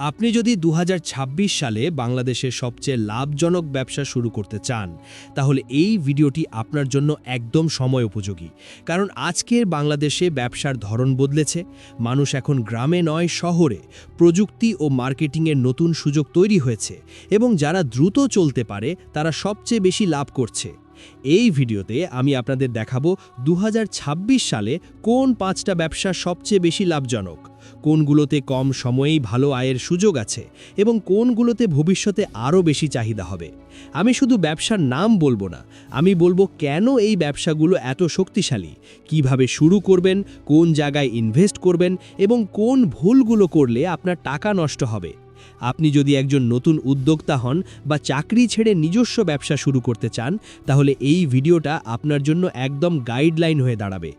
আপনি যদি দু হাজার ছাব্বিশ সালে বাংলাদেশের সবচেয়ে লাভজনক ব্যবসা শুরু করতে চান, তাহলে এই ভিডিওটি আপনার জন্য একদম সময় উপযোগী। কারণ আজকের বাংলাদেশে ব্যবসার ধরন বদলেছে, মানুষ এখন গ্রামে নয়, শহরে। প্রযুক্তি ও মার্কেটিংয়ের নতুন সুযোগ তৈরি হয়েছে এবং যারা দ্রুত চলতে পারে, তারা সবচেয়ে বেশি লাভ করছে। এই ভিডিওতে আমি আপনাদের দেখাবো দু হাজার ছাব্বিশ সালে কোন পাঁচটা ব্যবসা সবচেয়ে বেশি লাভজনক, কোনগুলোতে কম সময়েই ভালো আয়ের সুযোগ আছে এবং কোনগুলোতে ভবিষ্যতে আরও বেশি চাহিদা হবে। আমি শুধু ব্যবসার নাম বলব না, আমি বলব কেন এই ব্যবসাগুলো এত শক্তিশালী, কীভাবে শুরু করবেন, কোন জায়গায় ইনভেস্ট করবেন এবং কোন ভুলগুলো করলে আপনার টাকা নষ্ট হবে। আপনি যদি একজন নতুন উদ্যোক্তা হন বা চাকরি ছেড়ে নিজস্ব ব্যবসা শুরু করতে চান, তাহলে এই ভিডিওটা আপনার জন্য একদম গাইডলাইন হয়ে দাঁড়াবে।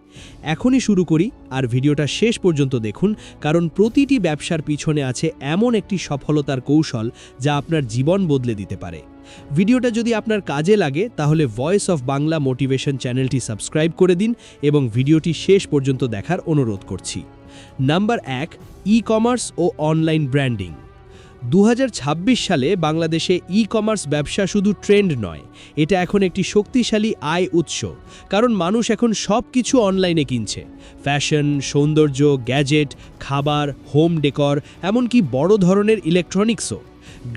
এখনই শুরু করি আর ভিডিওটা শেষ পর্যন্ত দেখুন, কারণ প্রতিটি ব্যবসার পিছনে আছে এমন একটি সফলতার কৌশল যা আপনার জীবন বদলে দিতে পারে। ভিডিওটা যদি আপনার কাজে লাগে, তাহলে ভয়েস অফ বাংলা মোটিভেশন চ্যানেলটি সাবস্ক্রাইব করে দিন এবং ভিডিওটি শেষ পর্যন্ত দেখার অনুরোধ করছি। নাম্বার এক ই কমার্স ও অনলাইন ব্র্যান্ডিং দু হাজার ছাব্বিশ সালে বাংলাদেশে ই কমার্স ব্যবসা শুধু ট্রেন্ড নয়, এটা এখন একটি শক্তিশালী আয় উৎস, কারণ মানুষ এখন সব কিছু অনলাইনে কিনছে। ফ্যাশন, সৌন্দর্য, গ্যাজেট, খাবার, হোম ডেকর, এমনকি বড় ধরনের ইলেকট্রনিক্সও।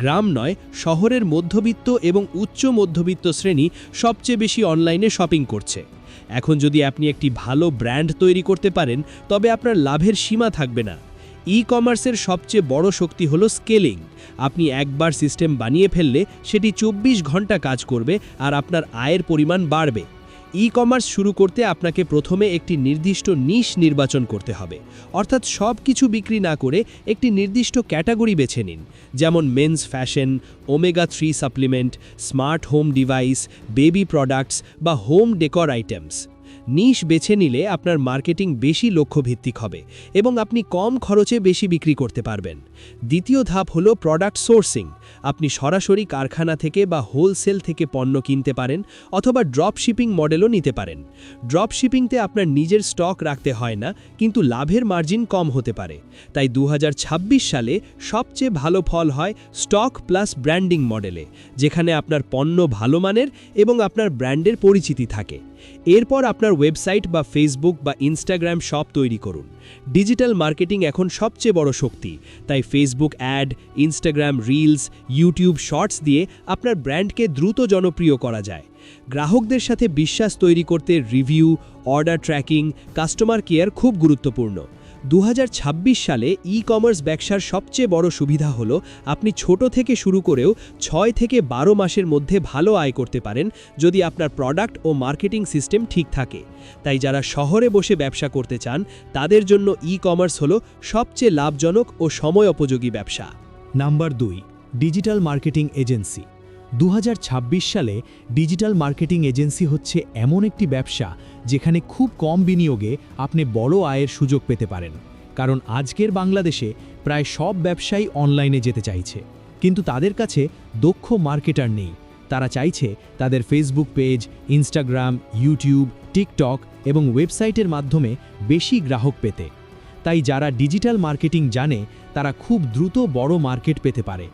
গ্রাম নয়, শহরের মধ্যবিত্ত এবং উচ্চ মধ্যবিত্ত শ্রেণি সবচেয়ে বেশি অনলাইনে শপিং করছে। এখন যদি আপনি একটি ভালো ব্র্যান্ড তৈরি করতে পারেন, তবে আপনার লাভের সীমা থাকবে না। ই কমার্সের সবচেয়ে বড় শক্তি হলো স্কেলিং আপনি একবার সিস্টেম বানিয়ে ফেললে সেটি ২৪ ঘণ্টা কাজ করবে আর আপনার আয়ের পরিমাণ বাড়বে। ই কমার্স শুরু করতে আপনাকে প্রথমে একটি নির্দিষ্ট নিশ নির্বাচন করতে হবে। অর্থাৎ সব কিছু বিক্রি না করে একটি নির্দিষ্ট ক্যাটাগরি বেছে নিন। যেমন men's fashion omega three supplement smart home device baby products বা হোম ডেকর আইটেমস নিশ বেছে নিলে আপনার মার্কেটিং বেশি লক্ষ্যভিত্তিক হবে এবং আপনি কম খরচে বেশি বিক্রি করতে পারবেন। দ্বিতীয় ধাপ হল প্রোডাক্ট সোর্সিং আপনি সরাসরি কারখানা থেকে বা হোলসেল থেকে পণ্য কিনতে পারেন অথবা ড্রপ শিপিং মডেলও নিতে পারেন। ড্রপ শিপিংতে আপনার নিজের স্টক রাখতে হয় না, কিন্তু লাভের মার্জিন কম হতে পারে। তাই দু হাজার ছাব্বিশ সালে সবচেয়ে ভালো ফল হয় স্টক প্লাস ব্র্যান্ডিং মডেলে যেখানে আপনার পণ্য ভালো মানের এবং আপনার ব্র্যান্ডের পরিচিতি থাকে। এরপর আপনার ওয়েবসাইট বা ফেসবুক বা ইনস্টাগ্রাম সব তৈরি করুন। ডিজিটাল মার্কেটিং এখন সবচেয়ে বড় শক্তি। তাই Facebook ad Instagram reels YouTube shorts দিয়ে আপনার ব্র্যান্ডকে দ্রুত জনপ্রিয় করা যায়। গ্রাহকদের সাথে বিশ্বাস তৈরি করতে review order tracking customer care খুব গুরুত্বপূর্ণ। দু হাজার ছাব্বিশ সালে ই কমার্স ব্যবসার সবচেয়ে বড় সুবিধা হল আপনি ছোট থেকে শুরু করেও ছয় থেকে বারো মাসের মধ্যে ভালো আয় করতে পারেন যদি আপনার প্রোডাক্ট ও মার্কেটিং সিস্টেম ঠিক থাকে। তাই যারা শহরে বসে ব্যবসা করতে চান, তাদের জন্য ই কমার্স হল সবচেয়ে লাভজনক ও সময় উপযোগী ব্যবসা। নাম্বার দুই ডিজিটাল মার্কেটিং এজেন্সি দু হাজার ছাব্বিশ সালে ডিজিটাল মার্কেটিং এজেন্সি হচ্ছে এমন একটি ব্যবসা যেখানে খুব কম বিনিয়োগে আপনি বড় আয়ের সুযোগ পেতে পারেন। কারণ আজকের বাংলাদেশে প্রায় সব ব্যবসায়ী অনলাইনে যেতে চাইছে। কিন্তু তাদের কাছে দক্ষ মার্কেটার নেই। তারা চাইছে তাদের Facebook page, Instagram, YouTube, TikTok এবং ওয়েবসাইটের মাধ্যমে বেশি গ্রাহক পেতে। তাই যারা ডিজিটাল মার্কেটিং জানে, তারা খুব দ্রুত বড় মার্কেট পেতে পারে।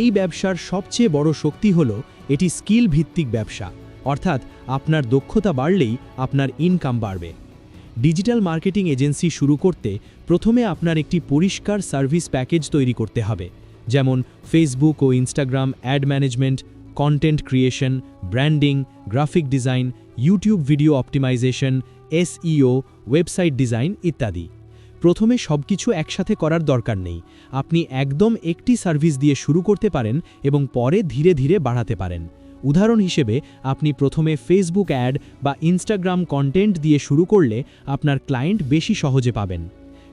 এই ব্যবসার সবচেয়ে বড় শক্তি হল এটি স্কিল ভিত্তিক ব্যবসা। অর্থাৎ আপনার দক্ষতা বাড়লেই আপনার ইনকাম বাড়বে। ডিজিটাল মার্কেটিং এজেন্সি শুরু করতে প্রথমে আপনার একটি পরিষ্কার সার্ভিস প্যাকেজ তৈরি করতে হবে। যেমন ফেসবুক ও Instagram ad management content creation branding graphic design YouTube video optimisation SEO website design ইত্যাদি। প্রথমে সবকিছু একসাথে করার দরকার নেই। আপনি একদম একটি সার্ভিস দিয়ে শুরু করতে পারেন এবং পরে ধীরে ধীরে বাড়াতে পারেন। উদাহরণ হিসেবে, আপনি প্রথমে ফেসবুক অ্যাড বা ইনস্টাগ্রাম কন্টেন্ট দিয়ে শুরু করলে আপনার ক্লায়েন্ট বেশি সহজে পাবেন।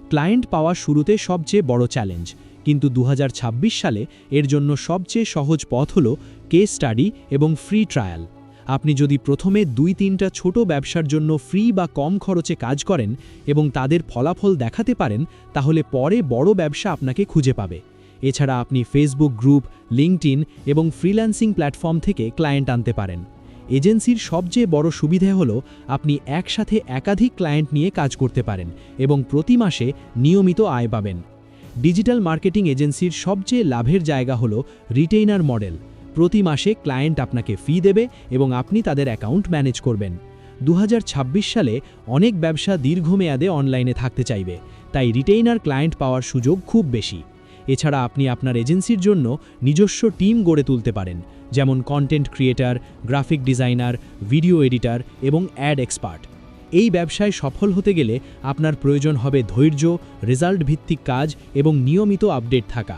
ক্লায়েন্ট পাওয়া শুরুতে সবচেয়ে বড় চ্যালেঞ্জ কিন্তু দু হাজার ছাব্বিশ সালে এর জন্য সবচেয়ে সহজ পথ হল কেস স্টাডি এবং ফ্রি ট্রায়াল আপনি যদি প্রথমে দুই তিনটা ছোট ব্যবসার জন্য ফ্রি বা কম খরচে কাজ করেন এবং তাদের ফলাফল দেখাতে পারেন, তাহলে পরে বড় ব্যবসা আপনাকে খুঁজে পাবে। এছাড়া আপনি ফেসবুক গ্রুপ লিঙ্কটিন এবং ফ্রিল্যান্সিং প্ল্যাটফর্ম থেকে ক্লায়েন্ট আনতে পারেন। এজেন্সির সবচেয়ে বড় সুবিধা হল আপনি একসাথে একাধিক ক্লায়েন্ট নিয়ে কাজ করতে পারেন এবং প্রতি মাসে নিয়মিত আয় পাবেন। ডিজিটাল মার্কেটিং এজেন্সির সবচেয়ে লাভের জায়গা হল রিটেইনার মডেল প্রতি মাসে ক্লায়েন্ট আপনাকে ফি দেবে এবং আপনি তাদের অ্যাকাউন্ট ম্যানেজ করবেন। দু হাজার ছাব্বিশ সালে অনেক ব্যবসা দীর্ঘমেয়াদে অনলাইনে থাকতে চাইবে, তাই রিটেইনার ক্লায়েন্ট পাওয়ার সুযোগ খুব বেশি। এছাড়া আপনি আপনার এজেন্সির জন্য নিজস্ব টিম গড়ে তুলতে পারেন, যেমন content creator, graphic designer, video editor এবং অ্যাড এক্সপার্ট। এই ব্যবসায় সফল হতে গেলে আপনার প্রয়োজন হবে ধৈর্য রেজাল্ট ভিত্তিক কাজ এবং নিয়মিত আপডেট থাকা।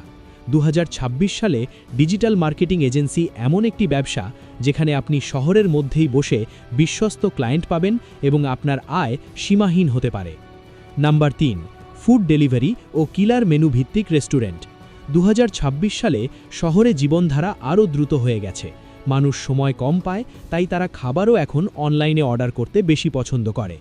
দু হাজার ছাব্বিশ সালে ডিজিটাল মার্কেটিং এজেন্সি এমন একটি ব্যবসা যেখানে আপনি শহরের মধ্যেই বসে বিশ্বস্ত ক্লায়েন্ট পাবেন এবং আপনার আয় সীমাহীন হতে পারে। নাম্বার তিন, ফুড ডেলিভারি ও কিলার মেনু ভিত্তিক রেস্টুরেন্ট। দু হাজার ছাব্বিশ সালে শহরে জীবনধারা আরও দ্রুত হয়ে গেছে। মানুষ সময় কম পায়, তাই তারা খাবারও এখন অনলাইনে অর্ডার করতে বেশি পছন্দ করে।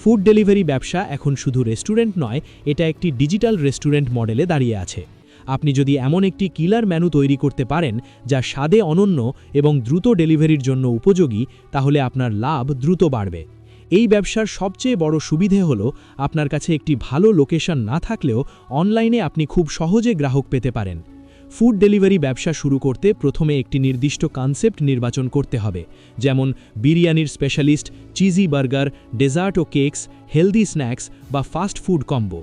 ফুড ডেলিভারি ব্যবসা এখন শুধু রেস্টুরেন্ট নয়, এটা একটি ডিজিটাল রেস্টুরেন্ট মডেলে দাঁড়িয়ে আছে। আপনি যদি এমন একটি কিলার মেনু তৈরি করতে পারেন, যা স্বাদে অনন্য এবং দ্রুত ডেলিভারির জন্য উপযোগী, তাহলে আপনার লাভ দ্রুত বাড়বে। এই ব্যবসার সবচেয়ে বড় সুবিধে হল, আপনার কাছে একটি ভালো লোকেশন না থাকলেও অনলাইনে আপনি খুব সহজে গ্রাহক পেতে পারেন। ফুড ডেলিভারি ব্যবসা শুরু করতে প্রথমে একটি নির্দিষ্ট কনসেপ্ট নির্বাচন করতে হবে, যেমন বিরিয়ানির স্পেশালিস্ট চিজি বার্গার ডেজার্ট ও কেকস হেলদি স্ন্যাক্স বা ফাস্ট ফুড কম্বো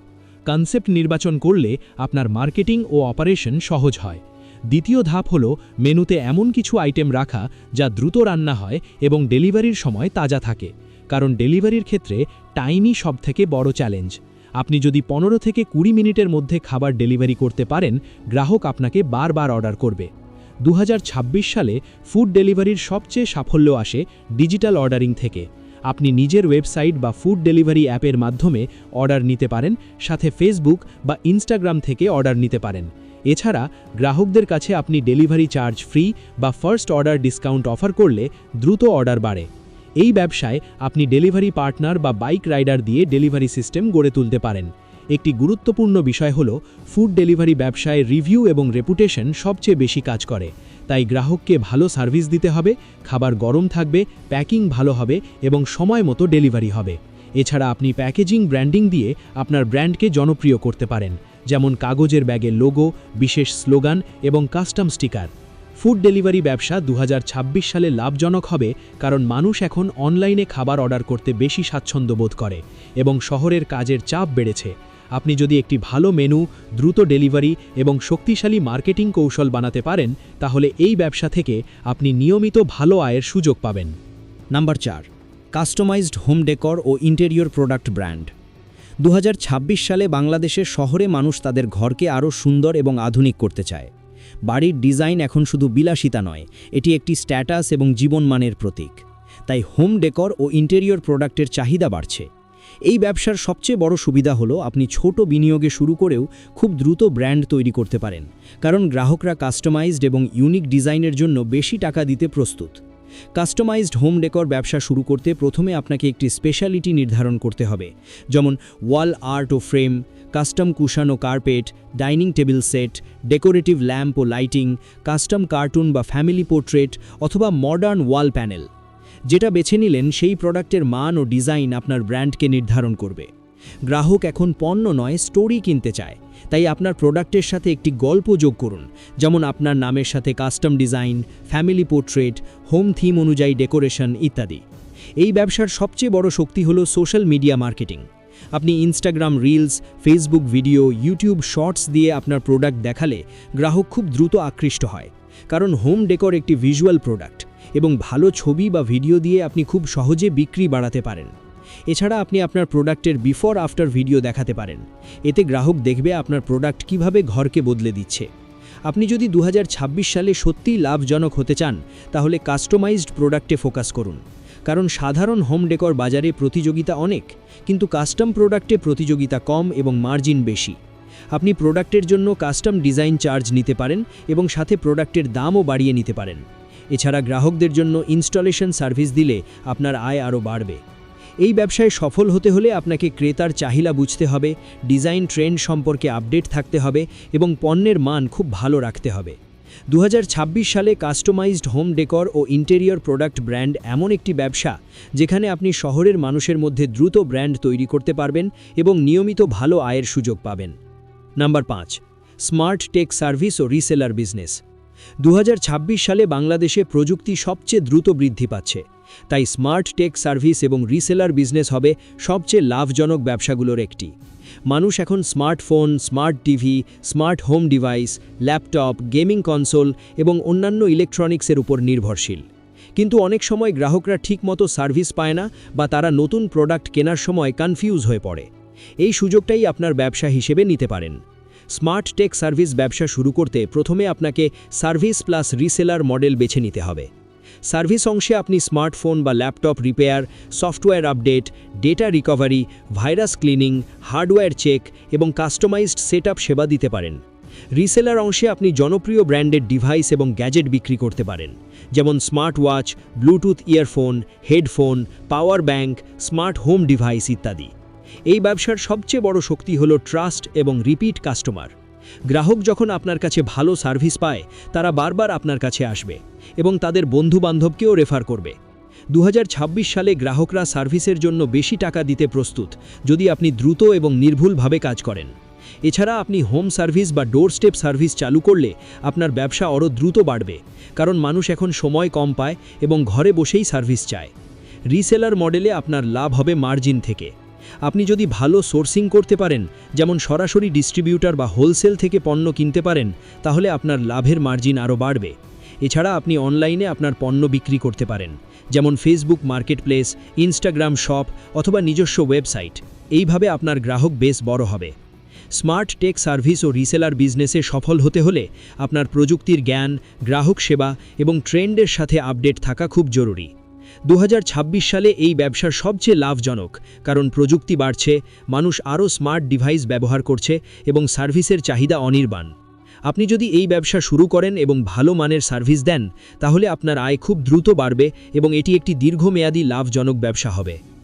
কনসেপ্ট নির্বাচন করলে আপনার মার্কেটিং ও অপারেশন সহজ হয়। দ্বিতীয় ধাপ হল মেনুতে এমন কিছু আইটেম রাখা যা দ্রুত রান্না হয় এবং ডেলিভারির সময় তাজা থাকে। কারণ ডেলিভারির ক্ষেত্রে টাইমই সবথেকে বড় চ্যালেঞ্জ আপনি যদি পনেরো থেকে কুড়ি মিনিটের মধ্যে খাবার ডেলিভারি করতে পারেন, গ্রাহক আপনাকে বারবার অর্ডার করবে। দু হাজার ছাব্বিশ সালে ফুড ডেলিভারির সবচেয়ে সাফল্য আসে ডিজিটাল অর্ডারিং থেকে। আপনি নিজের ওয়েবসাইট বা ফুড ডেলিভারি অ্যাপের মাধ্যমে অর্ডার নিতে পারেন, সাথে ফেসবুক বা ইনস্টাগ্রাম থেকে অর্ডার নিতে পারেন। এছাড়া, গ্রাহকদের কাছে আপনি ডেলিভারি চার্জ ফ্রি বা ফার্স্ট অর্ডার ডিসকাউন্ট অফার করলে দ্রুত অর্ডার বাড়ে। এই ব্যবসায় আপনি ডেলিভারি পার্টনার বা বাইক রাইডার দিয়ে ডেলিভারি সিস্টেম গড়ে তুলতে পারেন। একটি গুরুত্বপূর্ণ বিষয় হল, ফুড ডেলিভারি ব্যবসায় রিভিউ এবং রেপুটেশন সবচেয়ে বেশি কাজ করে। তাই গ্রাহককে ভালো সার্ভিস দিতে হবে, খাবার গরম থাকবে, প্যাকিং ভালো হবে এবং সময় মতো ডেলিভারি হবে। এছাড়া আপনি প্যাকেজিং ব্র্যান্ডিং দিয়ে আপনার ব্র্যান্ডকে জনপ্রিয় করতে পারেন, যেমন কাগজের ব্যাগের লোগো, বিশেষ স্লোগান এবং কাস্টম স্টিকার। ফুড ডেলিভারি ব্যবসা দু হাজার ছাব্বিশ সালে লাভজনক হবে কারণ মানুষ এখন অনলাইনে খাবার অর্ডার করতে বেশি স্বাচ্ছন্দ্য বোধ করে এবং শহরের কাজের চাপ বেড়েছে। আপনি যদি একটি ভালো মেনু, দ্রুত ডেলিভারি এবং শক্তিশালী মার্কেটিং কৌশল বানাতে পারেন, তাহলে এই ব্যবসা থেকে আপনি নিয়মিত ভালো আয়ের সুযোগ পাবেন। নাম্বার চার, কাস্টমাইজড হোম ডেকর ও ইন্টেরিয়র প্রোডাক্ট ব্র্যান্ড। দু হাজার ছাব্বিশ সালে বাংলাদেশের শহরে মানুষ তাদের ঘরকে আরও সুন্দর এবং আধুনিক করতে চায়। বাড়ির ডিজাইন এখন শুধু বিলাসিতা নয়, এটি একটি স্ট্যাটাস এবং জীবনমানের প্রতীক। তাই হোম ডেকর ও ইন্টেরিয়র প্রোডাক্টের চাহিদা বাড়ছে। এই ব্যবসার সবচেয়ে বড় সুবিধা হলো আপনি ছোট বিনিয়োগে শুরু করেও খুব দ্রুত ব্র্যান্ড তৈরি করতে পারেন। কারণ গ্রাহকরা কাস্টমাইজড এবং ইউনিক ডিজাইনের জন্য বেশি টাকা দিতে প্রস্তুত। কাস্টমাইজড হোম ডেকর ব্যবসা শুরু করতে প্রথমে আপনাকে একটি স্পেশালিটি নির্ধারণ করতে হবে। যেমন ওয়াল আর্ট ও ফ্রেম কাস্টম কুশন ও carpet dining table set decorative lamp ও লাইটিং কাস্টম কার্টুন বা ফ্যামিলি পোর্ট্রেট অথবা মডার্ন ওয়াল প্যানেল যেটা বেছে নিলেন সেই প্রোডাক্টের মান ও ডিজাইন আপনার ব্র্যান্ডকে নির্ধারণ করবে। গ্রাহক এখন পণ্য নয় স্টোরি কিনতে চায়। তাই আপনার প্রোডাক্টের সাথে একটি গল্প যোগ করুন। যেমন আপনার নামের সাথে custom design, family portrait, home theme অনুযায়ী ডেকোরেশন ইত্যাদি। এই ব্যবসার সবচেয়ে বড় শক্তি হলো সোশ্যাল মিডিয়া মার্কেটিং। আপনি Instagram reels, Facebook video, YouTube shorts দিয়ে আপনার প্রোডাক্ট দেখালে গ্রাহক খুব দ্রুত আকৃষ্ট হয়। কারণ হোম ডেকর একটি ভিজুয়াল প্রোডাক্ট। এবং ভালো ছবি বা ভিডিও দিয়ে আপনি খুব সহজে বিক্রি বাড়াতে পারেন। এছাড়া আপনি আপনার প্রোডাক্টের বিফোর আফটার ভিডিও দেখাতে পারেন। এতে গ্রাহক দেখবে আপনার প্রোডাক্ট কীভাবে ঘরকে বদলে দিচ্ছে। আপনি যদি দু হাজার ছাব্বিশ সালে সত্যিই লাভজনক হতে চান, তাহলে কাস্টমাইজড প্রোডাক্টে ফোকাস করুন। কারণ সাধারণ হোম ডেকর বাজারে প্রতিযোগিতা অনেক, কিন্তু কাস্টম প্রোডাক্টে প্রতিযোগিতা কম এবং মার্জিন বেশি। আপনি প্রোডাক্টের জন্য কাস্টম ডিজাইন চার্জ নিতে পারেন এবং সাথে প্রোডাক্টের দামও বাড়িয়ে নিতে পারেন। এছাড়া গ্রাহকদের জন্য ইনস্টলেশন সার্ভিস দিলে আপনার আয় আরও বাড়বে। এই ব্যবসায় সফল হতে হলে আপনাকে ক্রেতার চাহিদা বুঝতে হবে, ডিজাইন ট্রেন্ড সম্পর্কে আপডেট থাকতে হবে এবং পণ্যের মান খুব ভালো রাখতে হবে। দু হাজার ছাব্বিশ সালে কাস্টমাইজড হোম ডেকর ও ইন্টেরিয়র প্রোডাক্ট ব্র্যান্ড এমন একটি ব্যবসা, যেখানে আপনি শহরের মানুষের মধ্যে দ্রুত ব্র্যান্ড তৈরি করতে পারবেন এবং নিয়মিত ভালো আয়ের সুযোগ পাবেন। নাম্বার পাঁচ, স্মার্ট টেক সার্ভিস ও রিসেলার বিজনেস। দু হাজার ছাব্বিশ সালে বাংলাদেশে প্রযুক্তি সবচেয়ে দ্রুত বৃদ্ধি পাচ্ছে। তাই স্মার্ট টেক সার্ভিস এবং রিসেলার বিজনেস হবে সবচেয়ে লাভজনক ব্যবসাগুলোর একটি। মানুষ এখন smartphone, smart TV, smart home device, laptop, gaming console এবং অন্যান্য ইলেকট্রনিক্সের উপর নির্ভরশীল। কিন্তু অনেক সময় গ্রাহকরা ঠিকমতো সার্ভিস পায় না বা তারা নতুন প্রোডাক্ট কেনার সময় কনফিউজ হয়ে পড়ে। এই সুযোগটাই আপনার ব্যবসা হিসেবে নিতে পারেন। স্মার্ট টেক সার্ভিস ব্যবসা শুরু করতে প্রথমে আপনাকে সার্ভিস প্লাস রিসেলার মডেল বেছে নিতে হবে। সার্ভিস অংশে আপনি স্মার্টফোন বা laptop repair, software update, data recovery, virus cleaning, hardware check এবং কাস্টমাইজড সেটআপ সেবা দিতে পারেন। রিসেলার অংশে আপনি জনপ্রিয় ব্র্যান্ডের ডিভাইস এবং গ্যাজেট বিক্রি করতে পারেন, যেমন smart watch Bluetooth earphone, headphone, power bank, smart home device ইত্যাদি। এই ব্যবসার সবচেয়ে বড় শক্তি হল ট্রাস্ট এবং রিপিট কাস্টমার। গ্রাহক যখন আপনার কাছে ভালো সার্ভিস পায়, তারা বারবার আপনার কাছে আসবে এবং তাদের বন্ধুবান্ধবকেও রেফার করবে। দু হাজার ছাব্বিশ সালে গ্রাহকরা সার্ভিসের জন্য বেশি টাকা দিতে প্রস্তুত, যদি আপনি দ্রুত এবং নির্ভুলভাবে কাজ করেন। এছাড়া আপনি হোম সার্ভিস বা ডোর স্টেপ সার্ভিস চালু করলে আপনার ব্যবসা আরও দ্রুত বাড়বে, কারণ মানুষ এখন সময় কম পায় এবং ঘরে বসেই সার্ভিস চায়। রিসেলার মডেলে আপনার লাভ হবে মার্জিন থেকে। আপনি যদি ভালো সোর্সিং করতে পারেন, যেমন সরাসরি ডিস্ট্রিবিউটার বা হোলসেল থেকে পণ্য কিনতে পারেন, তাহলে আপনার লাভের মার্জিন আরও বাড়বে। এছাড়া আপনি অনলাইনে আপনার পণ্য বিক্রি করতে পারেন, যেমন ফেসবুক মার্কেটপ্লেস, ইনস্টাগ্রাম শপ অথবা নিজস্ব ওয়েবসাইট। এইভাবে আপনার গ্রাহক বেশ বড় হবে। স্মার্ট টেক সার্ভিস ও রিসেলার বিজনেসে সফল হতে হলে আপনার প্রযুক্তির জ্ঞান, গ্রাহক সেবা এবং ট্রেন্ডের সাথে আপডেট থাকা খুব জরুরি। দু হাজার ছাব্বিশ সালে এই ব্যবসার সবচেয়ে লাভজনক, কারণ প্রযুক্তি বাড়ছে, মানুষ আরও স্মার্ট ডিভাইস ব্যবহার করছে এবং সার্ভিসের চাহিদা অনির্বাণ। আপনি যদি এই ব্যবসা শুরু করেন এবং ভালো মানের সার্ভিস দেন, তাহলে আপনার আয় খুব দ্রুত বাড়বে এবং এটি একটি দীর্ঘমেয়াদী লাভজনক ব্যবসা হবে।